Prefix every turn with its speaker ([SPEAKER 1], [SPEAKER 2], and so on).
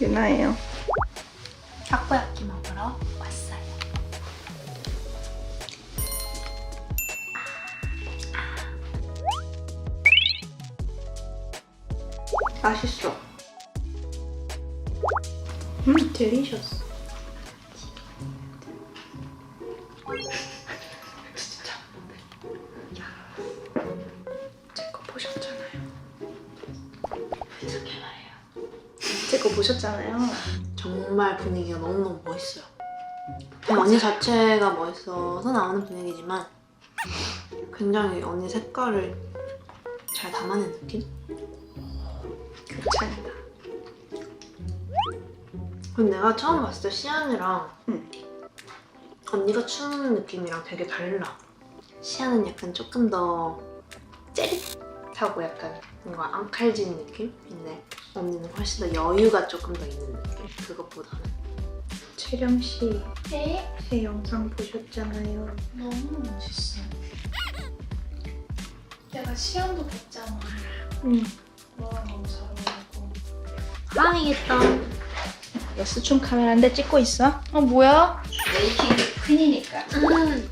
[SPEAKER 1] 유나예요.
[SPEAKER 2] 타코야키 먹으러 왔어요.
[SPEAKER 1] 맛있어. 음, 딜리셔스. 제거 보셨잖아요.
[SPEAKER 3] 정말 분위기가 너무너무 멋있어요. 그냥 언니 자체가 멋있어서 나오는 분위기지만 굉장히 언니 색깔을 잘 담아낸 느낌?
[SPEAKER 1] 극찬이다.
[SPEAKER 3] 근데 내가 처음 봤을 때 시안이랑
[SPEAKER 1] 응.
[SPEAKER 3] 언니가 추는 느낌이랑 되게 달라. 시안은 약간 조금 더 짜릿 하고 약간 뭔가 앙칼진 느낌인데 언니는 훨씬 더 여유가 조금 더 있는 느낌. 그것보다는.
[SPEAKER 1] 채령 씨,
[SPEAKER 2] 네?
[SPEAKER 1] 제 영상 보셨잖아요.
[SPEAKER 2] 너무 멋있어. 내가 시안도 봤잖아.
[SPEAKER 1] 응.
[SPEAKER 2] 너랑 너무 잘 어울리고.
[SPEAKER 3] 사랑이겠다.
[SPEAKER 1] 예스춤 카메라인데 찍고 있어?
[SPEAKER 2] 어 뭐야? 메이킹 퀸이니까.
[SPEAKER 3] 음.